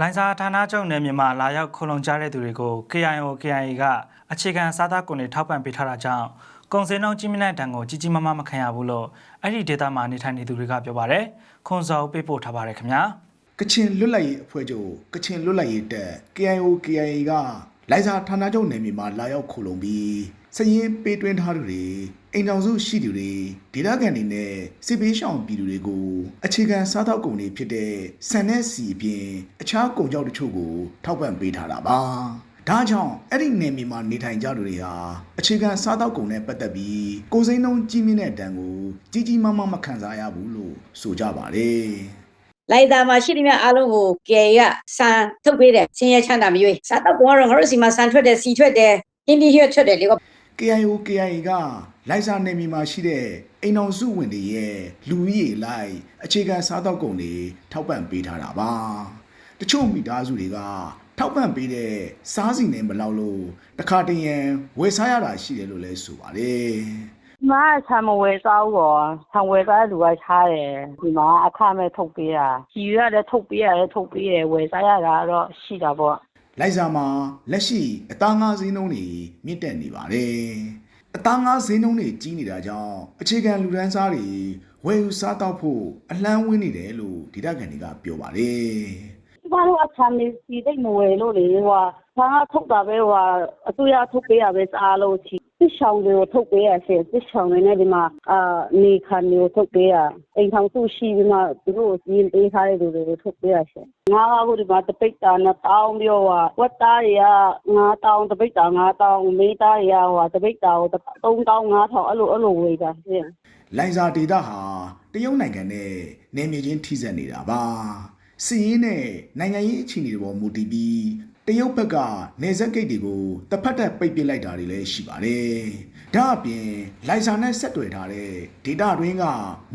လိုင်စာဌာနချုပ်နယ်မြေမှာလာရောက်ခုံလုံကြတဲ့သူတွေကို KIO KIA ကအခြေခံစားသားကုန်တွေထောက်ပံ့ပေးထားတာကြောင့်ကုန်စည်နှုန်းကြီးမြင့်တဲ့တန်ကိုကြီးကြီးမားမားမခံရဘူးလို့အဲ့ဒီဒေသမှာနေထိုင်နေသူတွေကပြောပါတယ်။ခွန်စောပေးပို့ထားပါတယ်ခင်ဗျာ။ကချင်လွတ်လပ်ရေးအဖွဲ့ချုပ်ကချင်လွတ်လပ်ရေးတပ် KIO KIA ကလိုင်စာဌာနချုပ်နယ်မြေမှာလာရောက်ခိုလုံပြီး စည်ရင်ပေးသွင်းထားသူတွေအိမ်တော်စုရှိသူတွေဒေသခံတွေနဲ့စစ်ပေးရှောင်ပြည်သူတွေကိုအခြေခံစားသောက်ကုန်တွေဖြစ်တဲ့ဆန်နဲ့စီအပြင်အခြားကုန်ကြောက်တချို့ကို ထောက်ပံ့ပေးထားတာပါဒါကြောင့်အဲ့ဒီနယ်မြေမှာနေထိုင်ကြသူတွေဟာအခြေခံစားသောက်ကုန်နဲ့ပတ်သက်ပြီးကိုယ်စိမ်းနှုန်းကြီးမြင့်တဲ့တန်ကိုကြီးကြီးမားမားမခံစားရဘူးလို့ဆိုကြပါတယ်လိုက်တာမှာရှိသမျှအားလုံးကိုကယ်ကစံထုတ်ပေးတယ်ဆင်းရဲချမ်းသာမရွေးစားတော့ကတော့ငါတို့စီမှာစံထွက်တယ်စီထွက်တယ်အင်းဒီရွှတ်ထွက်တယ်လေက KIO KIA ကလိုက်စာနယ်မြေမှာရှိတဲ့အိမ်အောင်စုဝင်တွေရဲ့လူဦးရေလိုက်အခြေခံစားသောက်ကုန်တွေထောက်ပံ့ပေးထားတာပါတချို့မိသားစုတွေကထောက်ပံ့ပေးတဲ့စားစီနဲ့မလောက်လို့တခါတရံဝယ်စားရတာရှိတယ်လို့လည်းဆိုပါတယ်ဒီမှာဆံမဝယ်စားဘူးပေါ့ဆံဝယ်စားတဲ့လူကထားတယ်ဒီမှာအခမဲ့ထုတ်ပေးတာကြီးရလည်းထုတ်ပေးရတယ်ထုတ်ပေးတယ်ဝယ်စားရတာတော့ရှိတာပေါ့ လိုက်စာမှာလက်ရှိအသားငါးဈေးနှုန်းတွေမြင့်တက်နေပါတယ်အသားငါးဈေးနှုန်းတွေကြီးနေတာကြောင့်အခြေခံလူဒန်းစားတွေဝယ်ယူစားတော့ဖို့အလန်းဝင်းနေတယ်လို့ဒေသခံတွေကပြောပါတယ်ဒီမှာတော့အချမ်းလေးစီတိတ်မဝယ်လို့လေဟိုဆံကထုတ်တာပဲဟိုအစိုးရထုတ်ပေးရပဲစားလို့ချီ စစ်ဆောင်တွေကိုထုတ်ပေးရရှင်စစ်ဆောင်တွေနဲ့ဒီမှာအာနေခံတွေကိုထုတ်ပေးရအိမ်ထောင်စုရှိပြီးမှသူတို့ကိုစီးပေးထားတဲ့လူတွေကိုထုတ်ပေးရရှင်ငါးပါးကိုဒီမှာတပိတ်တာနဲ့တောင်းပြောဟာဝက်သားတွေကငါးတောင်းတပိတ်တာငါးတောင်းမေးသားတွေကဟိုတပိတ်တာကို3000 5000အဲ့လိုအဲ့လိုဝေးတာရှင်လိုင်ဇာဒေတာဟာတရုတ်နိုင်ငံနဲ့နယ်မြေချင်းထိစပ်နေတာပါစီးရင်နဲ့နိုင်ငံရေးအခြေအနေတွေပေါ်မူတည်ပြီး တရုတ်ဘက်ကနေဆက်ဂိတ်တွေကိုတစ်ဖက်သက်ပိတ်ပစ်လိုက်တာတွေလည်းရှိပါတယ်ဒါအပြင်လိုင်ဇာနဲ့ဆက်တွယ်ထားတဲ့ဒေတာတွင်းက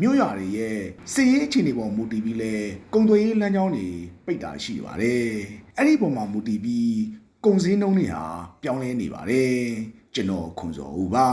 မြို့ရွာတွေရဲ့စီးရင်အခြေအနေပေါ်မူတည်ပြီးလဲကုန်သွယ်ရေးလမ်းကြောင်းတွေပိတ်တာရှိပါတယ်အဲ့ဒီပုံမှာမူတည်ပြီးကုန်စည်နှုန်းတွေဟာပြောင်းလဲနေပါတယ်ကျွန်တော်ခွန်စောဦးပါ